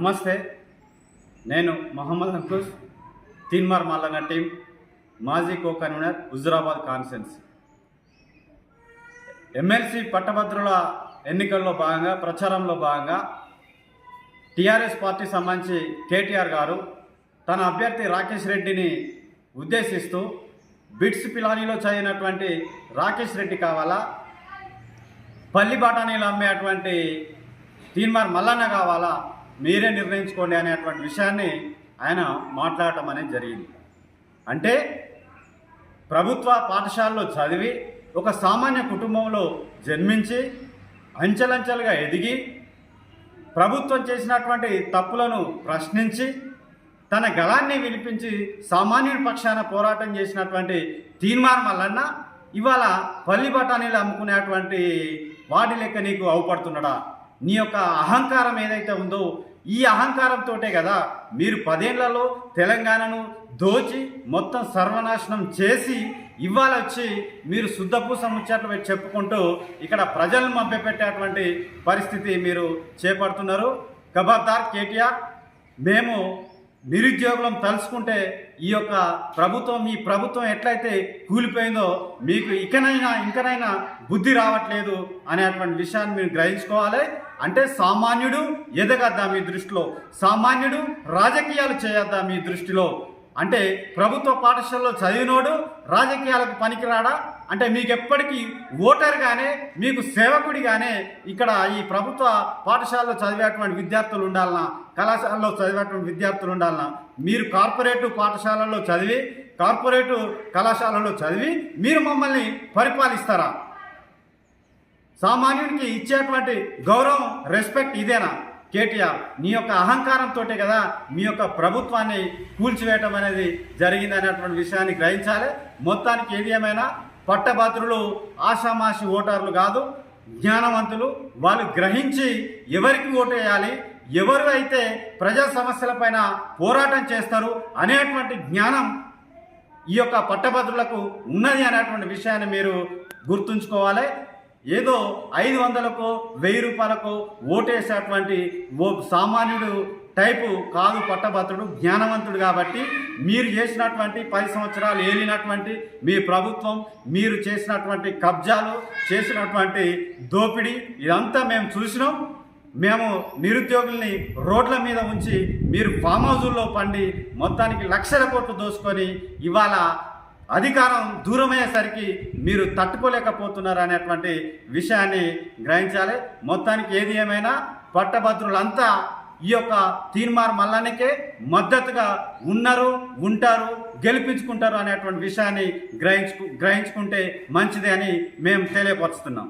నమస్తే. నేను మహమ్మద్ అంకుష్ తీన్మార్ మల్లన్న టీం మాజీ co convener Huzurabad conference MLC పట్టభద్రుల ఎన్నికల్లో భాగంగా ప్రచారంలో భాగంగా టీఆర్ఎస్ పార్టీ సంబంధించి కేటీఆర్ గారు తన అభ్యర్థి రాకేష్ రెడ్డిని ఉద్దేశిస్తూ బిట్స్ పిలానీలో చదివినటువంటి రాకేష్ రెడ్డి కావాలా? పల్లి బఠానీలు అమ్మేటువంటి తీన్మార్ మల్లన్న కావాలా? మీరే నిర్ణయించుకోండి అనేటువంటి విషయాన్ని ఆయన మాట్లాడటం అనేది జరిగింది. అంటే ప్రభుత్వ పాఠశాలలో చదివి ఒక సామాన్య కుటుంబంలో జన్మించి అంచెలంచెలుగా ఎదిగి ప్రభుత్వం చేసినటువంటి తప్పులను ప్రశ్నించి తన గళాన్ని వినిపించి సామాన్యుని పక్షాన పోరాటం చేసినటువంటి తీర్మానం మల్లన్న ఇవాళ పల్లి బఠానీలు అమ్ముకునేటువంటి వాటి లెక్క నీకు అవుపడుతున్నాడా? నీ యొక్క అహంకారం ఏదైతే ఉందో ఈ అహంకారంతోటే కదా మీరు పదేళ్ళలో తెలంగాణను దోచి మొత్తం సర్వనాశనం చేసి ఇవాళ వచ్చి మీరు శుద్ధపూస ముచ్చట్లు చెప్పుకుంటూ ఇక్కడ ప్రజలను మభ్యపెట్టేటువంటి పరిస్థితి మీరు చేపడుతున్నారు. గబర్దార్ కేటీఆర్ మేము నిరుద్యోగులం తలుచుకుంటే ఈ యొక్క ప్రభుత్వం ఈ ప్రభుత్వం ఎట్లయితే కూలిపోయిందో మీకు ఇకనైనా ఇంకనైనా బుద్ధి రావట్లేదు అనేటువంటి విషయాన్ని మీరు గ్రహించుకోవాలి. అంటే సామాన్యుడు ఎదగద్దా మీ దృష్టిలో? సామాన్యుడు రాజకీయాలు చేయొద్దా మీ దృష్టిలో? అంటే ప్రభుత్వ పాఠశాలలో చదివినోడు రాజకీయాలకు పనికిరాడా? అంటే మీకు ఎప్పటికీ ఓటర్గానే మీకు సేవకుడిగానే ఇక్కడ ఈ ప్రభుత్వ పాఠశాలలో చదివేటువంటి విద్యార్థులు ఉండాలన్నా కళాశాలలో చదివేటువంటి విద్యార్థులు ఉండాలన్నా మీరు కార్పొరేట్ పాఠశాలలో చదివి కార్పొరేట్ కళాశాలలో చదివి మీరు మమ్మల్ని పరిపాలిస్తారా? సామాన్యుడికి ఇచ్చేటువంటి గౌరవం రెస్పెక్ట్ ఇదేనా? కేటీఆర్ నీ యొక్క అహంకారంతో కదా మీ యొక్క ప్రభుత్వాన్ని కూల్చివేయటం అనేది జరిగింది అనేటువంటి విషయాన్ని గ్రహించాలి. మొత్తానికి ఏది ఏమైనా పట్టభద్రులు ఆషామాషి ఓటర్లు కాదు జ్ఞానవంతులు వాళ్ళు గ్రహించి ఎవరికి ఓటు వేయాలి ఎవరు అయితే ప్రజా సమస్యలపైన పోరాటం చేస్తారు అనేటువంటి జ్ఞానం ఈ యొక్క పట్టభద్రులకు ఉన్నది అనేటువంటి విషయాన్ని మీరు గుర్తుంచుకోవాలి. ఏదో ఐదు వందలకు వెయ్యి రూపాయలకు ఓటేసేటువంటి ఓ సామాన్యుడు టైపు కాదు పట్టభద్రుడు జ్ఞానవంతుడు కాబట్టి మీరు చేసినటువంటి పది సంవత్సరాలు ఏలినటువంటి మీ ప్రభుత్వం మీరు చేసినటువంటి కబ్జాలు చేసినటువంటి దోపిడీ ఇదంతా మేము చూసినాం. మేము నిరుద్యోగుల్ని రోడ్ల మీద ఉంచి మీరు ఫామ్ హౌజుల్లో పండి మొత్తానికి లక్షల కోట్లు దోసుకొని ఇవాళ అధికారం దూరమయ్యేసరికి మీరు తట్టుకోలేకపోతున్నారు అనేటువంటి విషయాన్ని గ్రహించాలి. మొత్తానికి ఏది ఏమైనా పట్టభద్రులంతా ఈ యొక్క తీర్మార్ మల్లానికే మద్దతుగా ఉన్నారు ఉంటారు గెలిపించుకుంటారు అనేటువంటి విషయాన్ని గ్రహించుకు గ్రహించుకుంటే మంచిది అని మేము తెలియపరుస్తున్నాం.